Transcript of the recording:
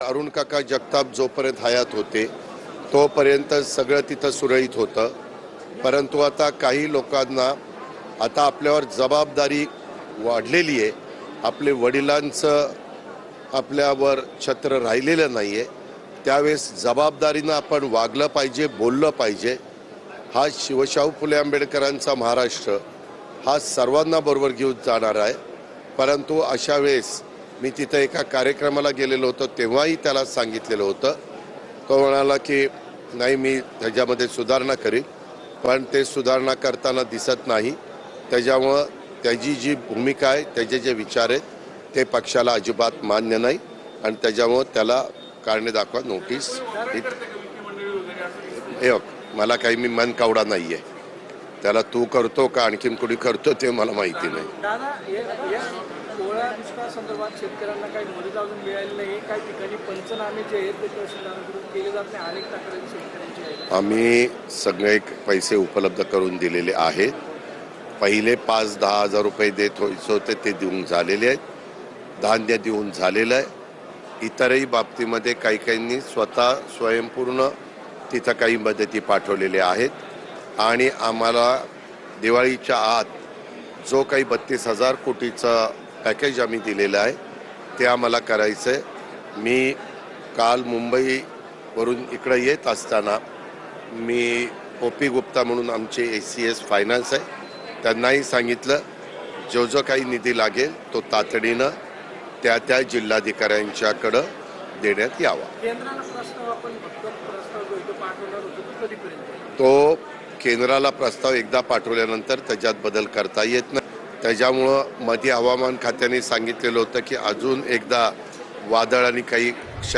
अरुण काका जगताप जोपर्यंत हयात होते तोपर्यंत सगळं तिथं सुरळीत होतं. परंतु आता काही लोकांना आता आपल्यावर जबाबदारी वाढलेली आहे. आपले वडिलांचं आपल्यावर छत्र राहिलेलं नाही आहे त्यावेळेस जबाबदारीनं आपण वागलं पाहिजे बोललं पाहिजे. हा शिवशाहू फुले आंबेडकरांचा महाराष्ट्र हा सर्वांना बरोबर घेऊन जाणार आहे. परंतु अशा वेळेस मी तिथं एका कार्यक्रमाला गेलेलो होतो तेव्हाही त्याला सांगितलेलं होतं. तो म्हणाला की नाही मी त्याच्यामध्ये सुधारणा करीन. पण ते सुधारणा करताना दिसत नाही. त्याच्यामुळं त्याची जी भूमिका आहे त्याचे जे विचार आहेत ते पक्षाला अजिबात मान्य नाही. आणि त्याच्यामुळं त्याला कारणे दाखवा नोटीस हे मला काही मी मन कावडा नाही आहे त्याला तू करतो का आणखीन कुणी करतो ते मला माहिती नाही. कोवळ्या दुष्काळ संदर्भात शेतकऱ्यांना काही मदत अजून मिळाली नाही. काही ठिकाणी पंचनामे जे आहेत ते तहसीलदारांकडून केले जात नाही. अनेक तक्रारी शेतकऱ्यांची आहेत. आम्ही सगळे पैसे उपलब्ध करून दिलेले आहेत. पहिले पाच दहा हजार रुपये देत होते ते देऊन झालेले आहेत. धान्य देऊन झालेलं आहे. इतरही बाबतीमध्ये काही काहींनी स्वतः स्वयंपूर्ण तिथं काही मदती पाठवलेल्या आहेत. आणि आम्हाला दिवाळीच्या आत जो काही बत्तीस हजार कोटीचा पॅकेज आम्ही दिलेलं आहे. ते आम्हाला करायचं आहे मी काल मुंबईवरून इकडं येत असताना मी ओ पी गुप्ता म्हणून आमचे ए सी एस फायनान्स आहे. त्यांनाही सांगितलं जो जो काही निधी लागेल तो तातडीनं त्या त्या जिल्हाधिकाऱ्यांच्याकडं देण्यात यावा. तो केंद्राला प्रस्ताव एकदा पाठवल्यानंतर त्याच्यात बदल करता येत नाही. त्याच्यामुळं मध्ये हवामान खात्याने सांगितलेलं होतं की अजून एकदा वादळ आणि काही